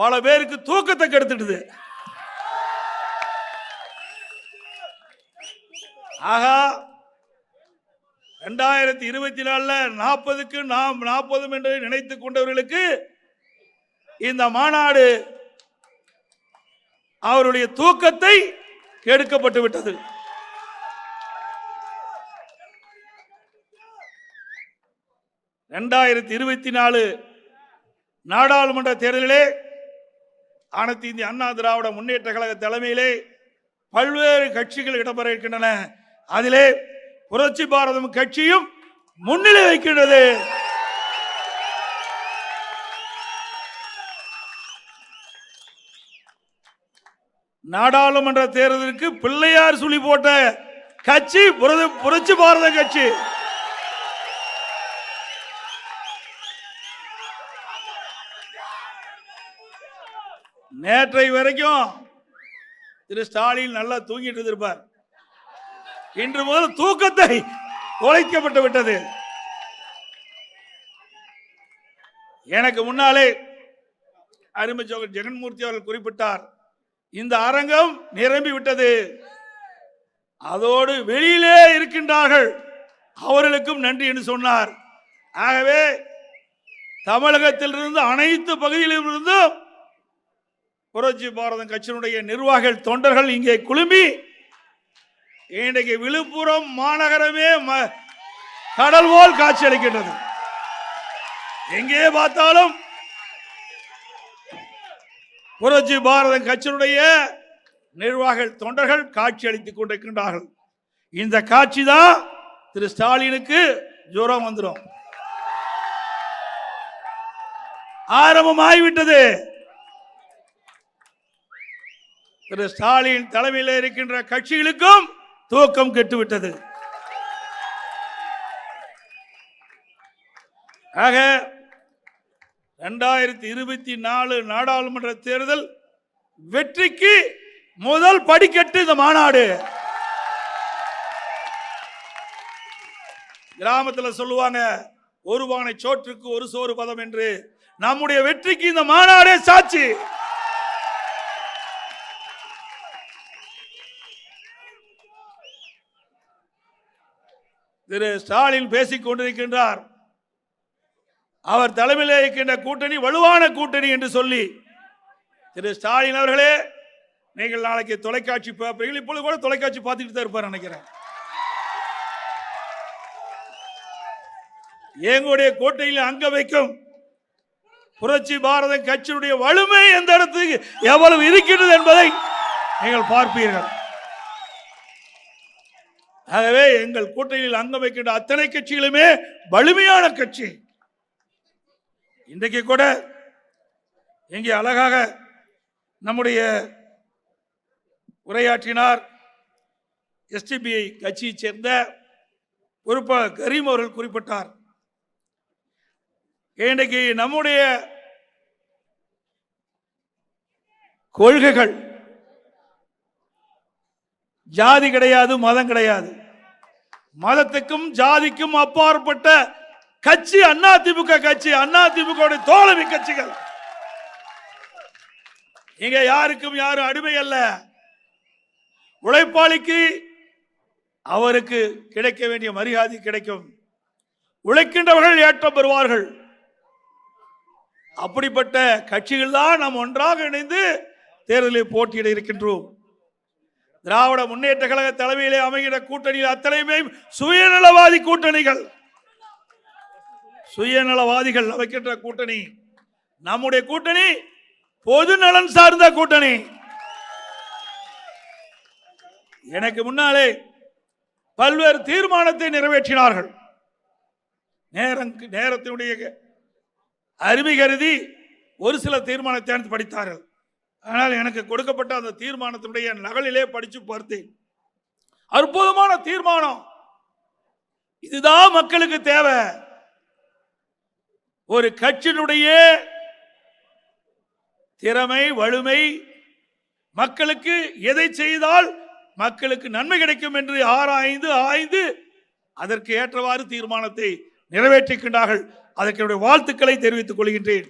பல பேருக்கு தூக்கத்தை கெடுத்துடுது. ஆகா ரெண்டாயிரத்தி இருபத்தி நாலுல நாற்பதுக்கு நாம் நாற்பதும் என்று நினைத்து கொண்டவர்களுக்கு இந்த மாநாடு அவருடைய தூக்கத்தை கெடுக்கப்பட்டு விட்டது. ரெண்டாயிரத்தி இருபத்தி நாலு நாடாளுமன்ற தேர்தலிலே அனைத்து இந்திய அண்ணா திராவிட முன்னேற்ற கழக தலைமையிலே பல்வேறு கட்சிகள் இடம்பெற இருக்கின்றன. அதிலே புரட்சி பாரதம் கட்சியும் முன்னிலை வைக்கின்றது நாடாளுமன்ற தேர்தலுக்கு பிள்ளையார் சுழி போட்ட கட்சி புரத- புரட்சி பாரத கட்சி. நேற்றை வரைக்கும் திரு ஸ்டாலின் நல்லா தூங்கிட்டு இருந்திருப்பார். இன்று முதல் தூக்கத்தை தொலைக்கப்பட்டு விட்டது. எனக்கு முன்னாலே அருமை சோகர் ஜெகன்மூர்த்தி அவர்கள் குறிப்பிட்டார் இந்த அரங்கம் நிரம்பி விட்டது. அதோடு வெளியிலே இருக்கின்றார்கள். அவர்களுக்கும் நன்றி என்று சொன்னார். ஆகவே தமிழகத்திலிருந்து அனைத்து பகுதியிலும் இருந்தும் புரட்சி பாரதம் கட்சியினுடைய நிர்வாகிகள் தொண்டர்கள் இங்கே குழுமி இன்றைக்கு விழுப்புரம் மாநகரமே ம- கடல் போல் காட்சி அளிக்கின்றது. எங்கே பார்த்தாலும் புரட்சி பாரதம் கட்சியினுடைய நிர்வாகிகள் தொண்டர்கள் காட்சி அளித்துக் கொண்டிருக்கின்றார்கள். இந்த காட்சி தான் திரு ஸ்டாலினுக்கு ஜுரம் வந்துடும் ஆரம்பமாகிவிட்டது திரு ஸ்டாலின் தலைமையில் இருக்கின்ற கட்சிகளுக்கும் தூக்கம் கெட்டுவிட்டது. ஆக இரண்டாயிரத்தி இருபத்தி நாலு நாடாளுமன்ற தேர்தல் வெற்றிக்கு முதல் படிக்கட்டு இந்த மாநாடு. கிராமத்தில் சொல்லுவாங்க ஒரு பானை சோற்றுக்கு ஒரு சோறு பதம் என்று. நம்முடைய வெற்றிக்கு இந்த மாநாடே சாட்சி. திரு ஸ்டாலின் பேசிக் கொண்டிருக்கின்றார். அவர் தலைமையில் இருக்கின்ற கூட்டணி வலுவான கூட்டணி என்று சொல்லி திரு ஸ்டாலின் அவர்களே நீங்கள் நாளைக்கு தொலைக்காட்சி பார்ப்பீர்கள் இப்பொழுது கூட தொலைக்காட்சி பார்த்துட்டு தான் இருப்பார் நினைக்கிறேன். எங்களுடைய கோட்டையில் அங்க வைக்கும் புரட்சி பாரத கட்சியினுடைய வலிமை எந்த இடத்துக்கு எவ்வளவு இருக்கின்றது என்பதை நீங்கள் பார்ப்பீர்கள். ஆகவே எங்கள் கூட்டணியில் அங்கம் வைக்கின்ற அத்தனை கட்சிகளுமே வலிமையான கட்சி. இன்றைக்கு கூட இங்கே அழகாக நம்முடைய உரையாற்றினார் எஸ்டிபிஐ கட்சியைச் சேர்ந்த பொறுப்பாளர் கரீம் அவர்கள் குறிப்பிட்டார். இன்றைக்கு நம்முடைய கொள்கைகள் ஜாதி கிடையாது மதம் கிடையாது. மதத்துக்கும் ஜாதிக்கும் அப்பாற்பட்ட கட்சி அண்ணா திமுக கட்சி அண்ணா திமுக தோழமை கட்சிகள். இங்க யாருக்கும் யாரும் அடிமை அல்ல. உழைப்பாளிக்கு அவருக்கு கிடைக்க வேண்டிய மரியாதை கிடைக்கும். உழைக்கின்றவர்கள் ஏற்றம் பெறுவார்கள். அப்படிப்பட்ட கட்சிகள் தான் நாம் ஒன்றாக இணைந்து தேர்தலில் போட்டியிட இருக்கின்றோம். திராவிட முன்னேற்ற கழக தலைமையிலே அமைகிற கூட்டணியில் அத்தனையுமே சுயநலவாதி கூட்டணிகள். சுயநலவாதிகள் அமைக்கின்ற கூட்டணி. நம்முடைய கூட்டணி பொது நலன் சார்ந்த கூட்டணி. எனக்கு முன்னாலே பல்வேறு தீர்மானத்தை நிறைவேற்றினார்கள். நேரம் நேரத்தினுடைய அருமை கருதி ஒரு சில தீர்மானத்தை படித்தார்கள். ஆனால் எனக்கு கொடுக்கப்பட்ட அந்த தீர்மானத்தினுடைய நகலிலே படித்து பார்த்தேன். அற்புதமான தீர்மானம். இதுதான் மக்களுக்கு தேவை. ஒரு கட்சியினுடைய திறமை வலிமை மக்களுக்கு எதை செய்தால் மக்களுக்கு நன்மை கிடைக்கும் என்று ஆராய்ந்து ஆய்ந்து அதற்கு ஏற்றவாறு தீர்மானத்தை நிறைவேற்றுகின்றார்கள் அதற்கு என்னுடைய வாழ்த்துக்களை தெரிவித்துக் கொள்கின்றேன்.